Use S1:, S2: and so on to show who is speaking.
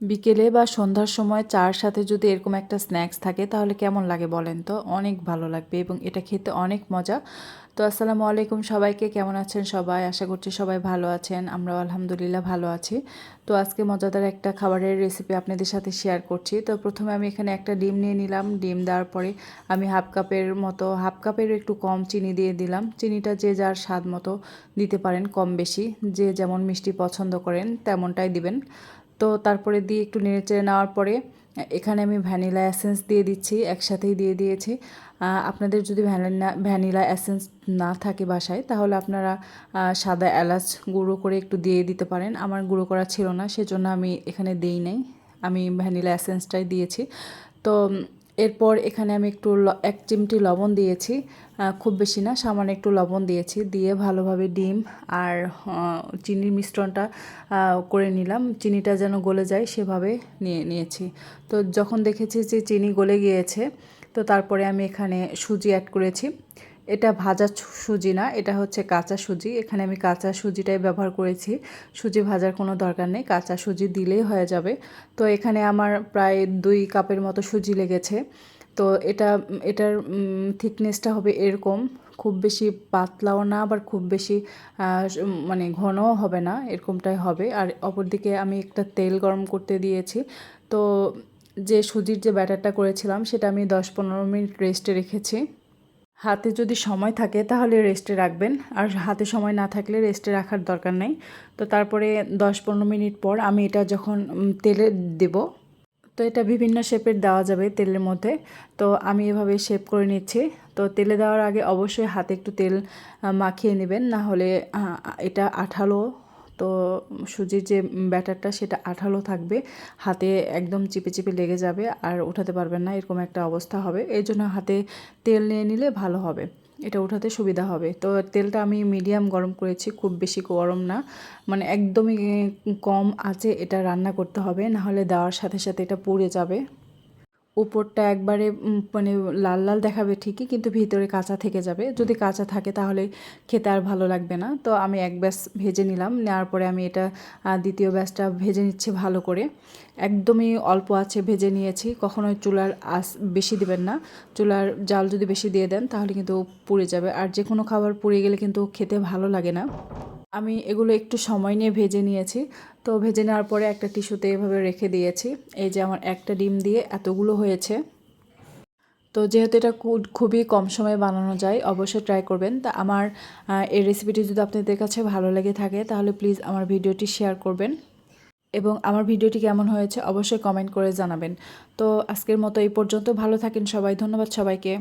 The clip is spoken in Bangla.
S1: বিকেলে বা সন্ধ্যার সময় চার সাথে যদি এরকম একটা স্ন্যাক্স থাকে, তাহলে কেমন লাগে বলেন তো? অনেক ভালো লাগবে এবং এটা খেতে অনেক মজা। তো আসসালামু আলাইকুম সবাইকে, কেমন আছেন সবাই? আশা করছি সবাই ভালো আছেন, আমরাও আলহামদুলিল্লাহ ভালো আছি। তো আজকে মজাদার একটা খাবারের রেসিপি আপনাদের সাথে শেয়ার করছি। তো প্রথমে আমি এখানে একটা ডিম নিয়ে নিলাম। ডিম দেওয়ার পরে আমি হাফ কাপের মতো হাফ কাপের একটু কম চিনি দিয়ে দিলাম। চিনিটা যে যার স্বাদ মতো দিতে পারেন কম বেশি। যে যেমন মিষ্টি পছন্দ করেন, তেমনটাই দিবেন। তো তারপরে দিয়ে একটু নেড়েচেড়ে নেওয়ার পরে, এখানে আমি ভ্যানিলা অ্যাসেন্স দিয়ে দিচ্ছি, একসাথেই দিয়ে দিয়েছি। আপনাদের যদি ভ্যানিলা ভ্যানিলা অ্যাসেন্স না থাকে বাসায়, তাহলে আপনারা সাদা এলাচ গুঁড়ো করে একটু দিয়ে দিতে পারেন। আমার গুঁড়ো করা ছিল না, সেজন্য আমি এখানে দিই নাই। আমি ভ্যানিলা অ্যাসেন্সটাই দিয়েছি। তো এরপর এখানে আমি একটু এক চিমটি লবণ দিয়েছি। খুব বেশি না, সামান্য একটু লবণ দিয়েছি। দিয়ে ভালোভাবে ডিম আর চিনির মিশ্রণটা করে নিলাম। চিনিটা যেন গলে যায় সেভাবে নিয়ে নিয়েছি। তো যখন দেখেছি যে চিনি গলে গিয়েছে, তো তারপরে আমি এখানে সুজি অ্যাড করেছি। এটা ভাজা সুজি না, এটা হচ্ছে কাঁচা সুজি। এখানে আমি কাঁচা সুজিটাই ব্যবহার করেছি। সুজি ভাজার কোনো দরকার নেই, কাঁচা সুজি দিলেই হয়ে যাবে। তো এখানে আমার প্রায় দুই কাপের মতো সুজি লেগেছে। তো এটা, এটার থিকনেসটা হবে এরকম। খুব বেশি পাতলাও না, আবার খুব বেশি মানে ঘনও হবে না, এরকমটাই হবে। আর অপরদিকে আমি একটা তেল গরম করতে দিয়েছি। তো যে সুজির যে ব্যাটারটা করেছিলাম, সেটা আমি দশ পনেরো মিনিট রেস্টে রেখেছি। হাতে যদি সময় থাকে তাহলে রেস্টে রাখবেন। আর হাতে সময় না থাকলে রেস্টে রাখার দরকার নেই। তো তারপরে দশ পনেরো মিনিট পর আমি এটা যখন তেলে দেব, তো এটা বিভিন্ন শেপের দেওয়া যাবে তেলের মধ্যে। তো আমি এভাবে শেপ করে নিচ্ছি। তো তেলে দেওয়ার আগে অবশ্যই হাতে একটু তেল মাখিয়ে নেবেন। না হলে এটা আঠালো তো সুজির যে ব্যাটারটা সেটা আঠালো থাকবে, হাতে একদম চিপে চিপে লেগে যাবে আর উঠাতে পারবেন না, এরকম একটা অবস্থা হবে। এই জন্য হাতে তেল নিয়ে নিলে ভালো হবে, এটা উঠাতে সুবিধা হবে। তো তেলটা আমি মিডিয়াম গরম করেছি, খুব বেশি গরম না মানে একদমই কম আছে, এটা রান্না করতে হবে, নাহলে দেওয়ার সাথে সাথে এটা পুড়ে যাবে। উপরটা একবারে মানে লাল লাল দেখাবে ঠিকই, কিন্তু ভিতরে কাঁচা থেকে যাবে। যদি কাঁচা থাকে তাহলে খেতে আর ভালো লাগবে না। তো আমি এক ব্যাস ভেজে নিলাম, নেওয়ার পরে আমি এটা দ্বিতীয় ব্যাসটা ভেজে নিচ্ছি ভালো করে। একদমই অল্প আছে, ভেজে নিয়েছি। কখনোই চুলার আস বেশি দিবেন না। চুলার জাল যদি বেশি দিয়ে দেন তাহলে কিন্তু পুড়ে যাবে। আর যে কোনো খাবার পুড়ে গেলে কিন্তু খেতে ভালো লাগে না। আমি এগুলো একটু সময় নিয়ে ভেজে নিয়েছি। তো ভেজে নেওয়ার পরে একটা টিস্যুতে এভাবে রেখে দিয়েছি। এই যে আমার একটা ডিম দিয়ে এতগুলো হয়েছে। তো যেহেতু এটা খুবই কম সময়ে বানানো যায়, অবশ্যই ট্রাই করবেন। তা আমার এই রেসিপিটি যদি আপনাদের কাছে ভালো লেগে থাকে, তাহলে প্লিজ আমার ভিডিওটি শেয়ার করবেন। এবং আমার ভিডিওটি কেমন হয়েছে, অবশ্যই কমেন্ট করে জানাবেন। তো আজকের মতো এই পর্যন্ত। ভালো থাকেন সবাই। ধন্যবাদ সবাইকে।